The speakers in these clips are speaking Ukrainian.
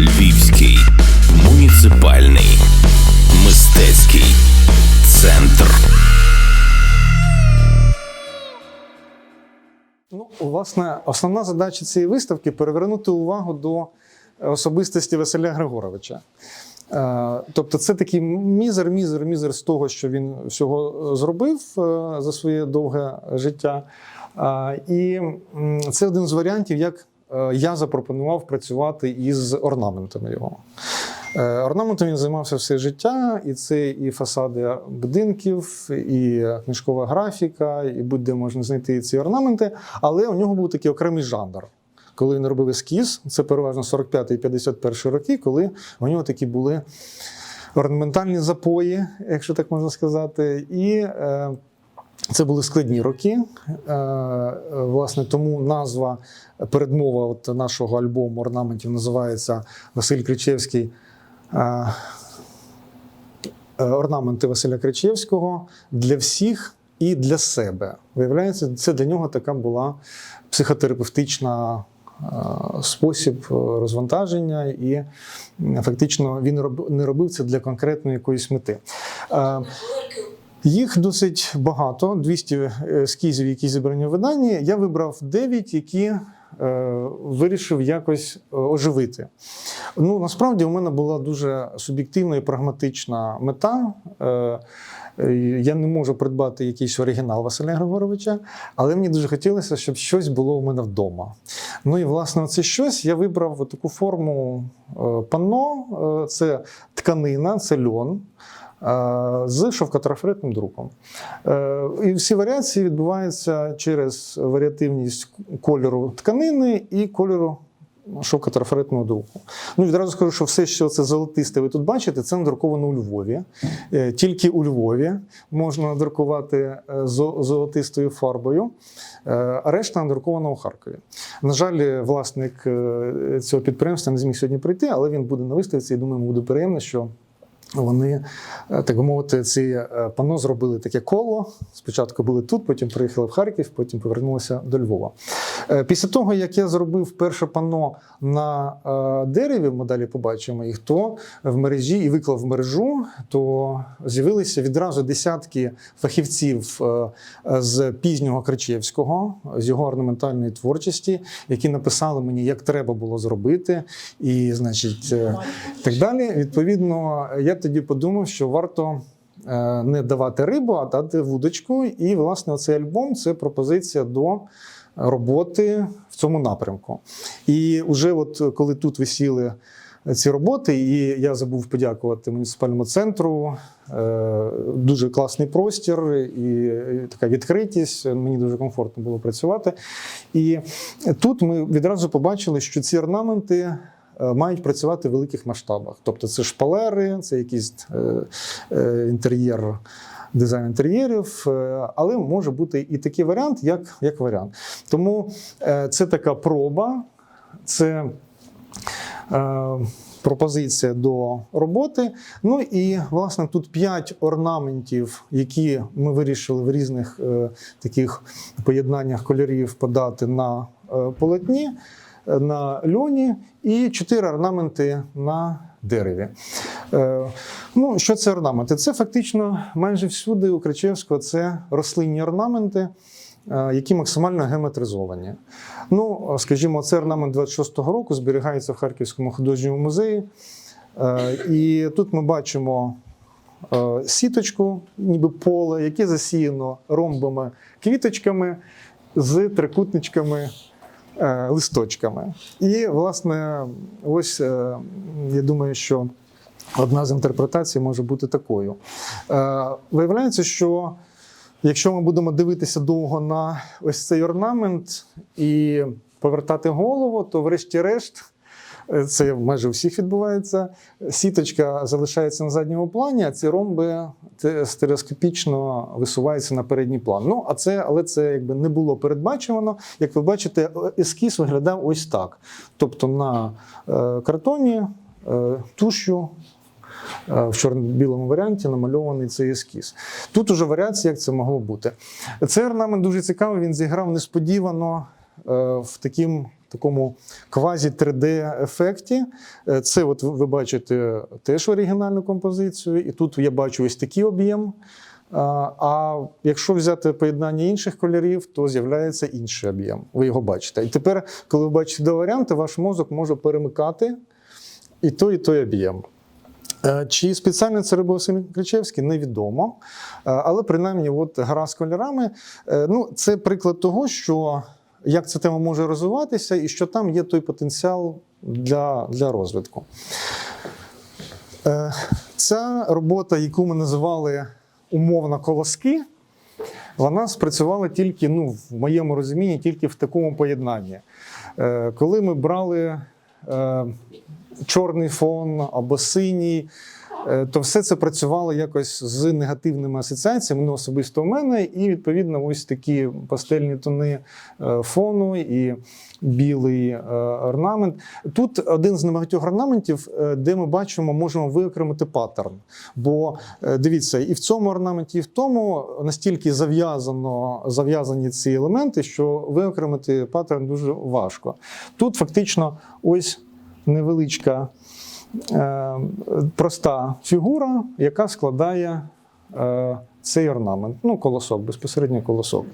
Львівський муніципальний мистецький центр. Ну, власне, основна задача цієї виставки перевернути увагу до особистості Василя Григоровича. Е, Тобто, це такий мізер, мізер, мізер з того, що він всього зробив е, за своє довге життя. Е, І це один з варіантів, як е, я запропонував працювати із орнаментами його. Е, Орнаментом він займався все життя, і це і фасади будинків, і книжкова графіка, і будь-де можна знайти ці орнаменти. Але у нього був такий окремий жанр. Коли він робив ескіз, це переважно 45 і 51 роки, коли у нього такі були орнаментальні запої, якщо так можна сказати. І е, це були складні роки. Е, власне, тому назва передмова от нашого альбому орнаментів називається Василь Кричевський. е, е, Орнаменти Василя Кричевського для всіх і для себе. Виявляється, це для нього така була психотерапевтична спосіб розвантаження, і фактично він не робив це для конкретної якоїсь мети. Е, їх досить багато, 200 ескізів, які зібрані в виданні. Я вибрав 9, які е, вирішив якось е, оживити. Ну, насправді, у мене була дуже суб'єктивна і прагматична мета. Е, е, я не можу придбати якийсь оригінал Василя Григоровича, але мені дуже хотілося, щоб щось було у мене вдома. Ну і власне, це щось я вибрав таку форму е, панно. Е, Це тканина, це льон. З шовкотрафретним друком. Е, І всі варіації відбуваються через варіативність кольору тканини і кольору шовкотрафаретного друку. Ну, відразу скажу, що все, що це золотисте, ви тут бачите, це надруковано у Львові. Е, Тільки у Львові можна надрукувати е, золотистою фарбою, а решта надрукована у Харкові. На жаль, власник цього підприємства не зміг сьогодні прийти, але він буде на виставці і думаю, буде приємно, що. Вони, е, так би мовити, ці е, пано зробили таке коло. Спочатку були тут, потім приїхали в Харків, потім повернулися до Львова. Е, Після того, як я зробив перше пано на е, дереві, ми далі побачимо їх, то в мережі і виклав в мережу, то з'явилися відразу десятки фахівців е, з пізнього Кричевського, з його орнаментальної творчості, які написали мені, як треба було зробити, і, значить, так далі. Відповідно, я тоді подумав, що варто. Не давати рибу, а дати вудочку. І, власне, цей альбом це пропозиція до роботи в цьому напрямку. І вже от коли тут висіли ці роботи, і я забув подякувати муніципальному центру. е, Дуже класний простір і така відкритість. Мені дуже комфортно було працювати. І тут ми відразу побачили, що ці орнаменти е, мають працювати в великих масштабах. Тобто це шпалери, це якийсь е, е, інтер'єр. Дизайн інтер'єрів, е, але може бути і такий варіант, як, як варіант. Тому е, це така проба, це е, пропозиція до роботи. Ну і власне тут п'ять орнаментів, які ми вирішили в різних е, таких поєднаннях кольорів подати на е, полотні, на льоні, і чотири орнаменти на дереві. Е, ну, що це орнаменти? Це фактично майже всюди у Кричевського це рослинні орнаменти. е, Які максимально геометризовані. Ну, скажімо, це орнамент 26-го року зберігається в Харківському художньому музеї. Е, І тут ми бачимо сіточку, ніби поле, яке засіяно ромбами, квіточками з трикутничками, листочками. І, власне, ось е, я думаю, що одна з інтерпретацій може бути такою. Е, Виявляється, що якщо ми будемо дивитися довго на ось цей орнамент і повертати голову, то, врешті-решт, е, це майже у всіх відбувається. Сіточка залишається на задньому плані, а ці ромби стереоскопічно висуваються на передній план. Ну, а це, але це якби не було передбачувано. Як ви бачите, ескіз виглядав ось так. Тобто на е, картоні е, тушю е, в чорно-білому варіанті намальований цей ескіз. Тут уже варіація, як це могло бути. Цей орнамент дуже цікавий, він зіграв несподівано в таким такому квазі 3D-ефекті. Е, Це, от ви бачите, теж оригінальну композицію, і тут я бачу ось такий об'єм. А а якщо взяти поєднання інших кольорів, то з'являється інший об'єм. Ви його бачите. І тепер, коли ви бачите два варіанти, ваш мозок може перемикати і той, і той об'єм. Е, Чи спеціально це робив Василь Кричевський, невідомо. Е, Але принаймні, от гра з кольорами е, ну, це приклад того, що як ця тема може розвиватися, і що там є той потенціал для, для розвитку. Е, Ця робота, яку ми називали умовно колоски, вона спрацювала тільки, ну, в моєму розумінні, тільки в такому поєднанні. Е, Коли ми брали е, чорний фон або синій, то все це працювало якось з негативними асоціаціями, ну, особисто у мене, і відповідно ось такі пастельні тони е, фону і білий е, орнамент. Тут один з небагатьох орнаментів, е, де ми бачимо, можемо виокремити паттерн. Бо е, дивіться, і в цьому орнаменті, і в тому настільки зав'язано, зав'язані ці елементи, що виокремити паттерн дуже важко. Тут фактично ось невеличка е, проста фігура, яка складає е, цей орнамент. Ну, колосок, безпосередньо колосок.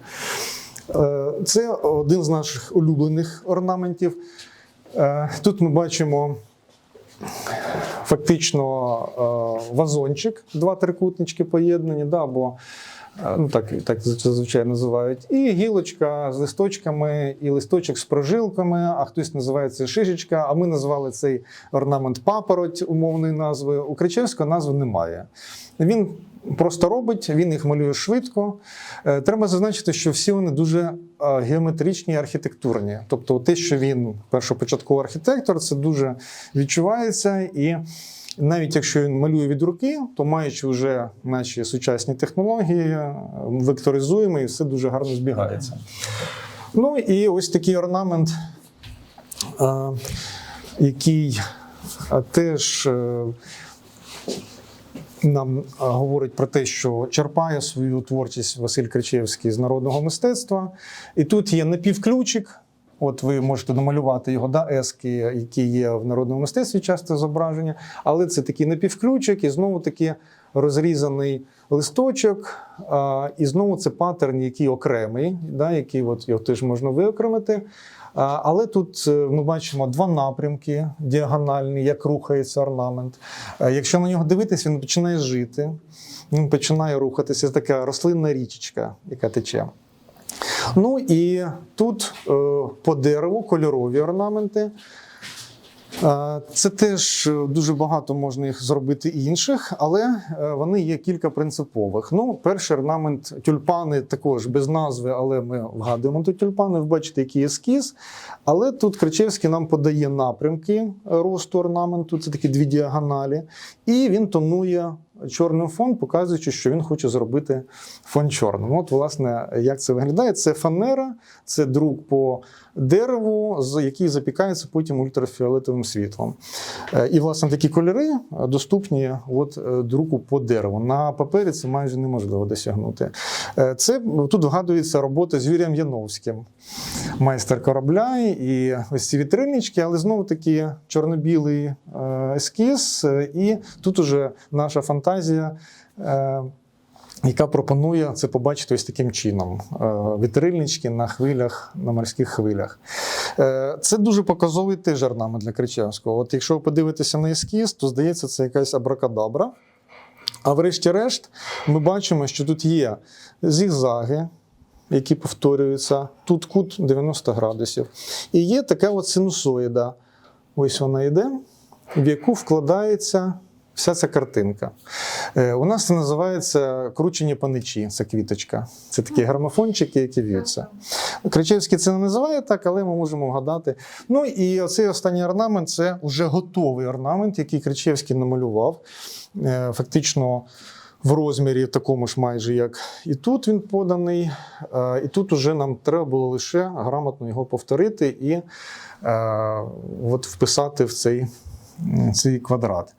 Е, Це один з наших улюблених орнаментів. Е, Тут ми бачимо фактично е, вазончик, два трикутнички поєднані, да, або е, ну, так, так зазвичай називають. І гілочка з листочками, і листочок з прожилками, а хтось називає це шишечка, а ми назвали цей орнамент папороть умовної назви. У Кричевського назви немає. Він просто робить, він їх малює швидко. Е, Треба зазначити, що всі вони дуже е, геометричні і архітектурні. Тобто, те, що він першопочатковий архітектор, це дуже відчувається. І навіть якщо він малює від руки, то маючи вже наші сучасні технології, е, векторизуємо і все дуже гарно збігається. Ну і ось такий орнамент, е, який е, теж. нам говорить про те, що черпає свою творчість Василь Кричевський з народного мистецтва. І тут є напівключик. От ви можете намалювати його да, ески, які є в народному мистецтві, часто зображення, але це такий напівключик, і знову таки розрізаний листочок, а, і знову це паттерн, який окремий, да, який от його теж можна виокремити. А, Але тут е, ми бачимо два напрямки діагональні, як рухається орнамент. Е, Якщо на нього дивитися, він починає жити, він починає рухатися. Це така рослинна річечка, яка тече. Ну і тут е, по дереву кольорові орнаменти. Е, Це теж е, дуже багато можна їх зробити інших, але вони є кілька принципових. Ну, перший орнамент тюльпани також без назви, але ми вгадуємо тут тюльпани. Ви бачите, який ескіз. Але тут Кричевський нам подає напрямки росту орнаменту, це такі дві діагоналі, і він тонує чорним фон, показуючи, що він хоче зробити фон чорним. От, власне, як це виглядає? Це фанера, це друк по дереву, який запікається потім ультрафіолетовим світлом. Е, І, власне, такі кольори доступні от, е, друку по дереву. На папері це майже неможливо досягнути. Е, Це тут вгадується робота з Юрієм Яновським, майстер корабля і ось ці вітрильнички, але знову таки чорно-білий ескіз. І тут уже наша фантазія. Е, яка пропонує це побачити ось таким чином: Е, вітрильнички на хвилях, на морських хвилях. Е, Це дуже показовий теж орнамент для Кричевського. От якщо ви подивитеся на ескіз, то здається, це якась абракадабра. А врешті-решт, ми бачимо, що тут є зігзаги, які повторюються. Тут кут 90 градусів. І є така от синусоїда. Ось вона йде, в яку вкладається вся ця картинка. Е, У нас це називається кручені паничі, це квіточка. Це такі грамофончики, які в'ються. Кричевський це не називає так, але ми можемо вгадати. Ну і оцей останній орнамент це вже готовий орнамент, який Кричевський намалював. Е, Фактично. В розмірі такому ж майже, як і тут він поданий. Е, І тут уже нам треба було лише грамотно його повторити і от вписати в цей, цей квадрат.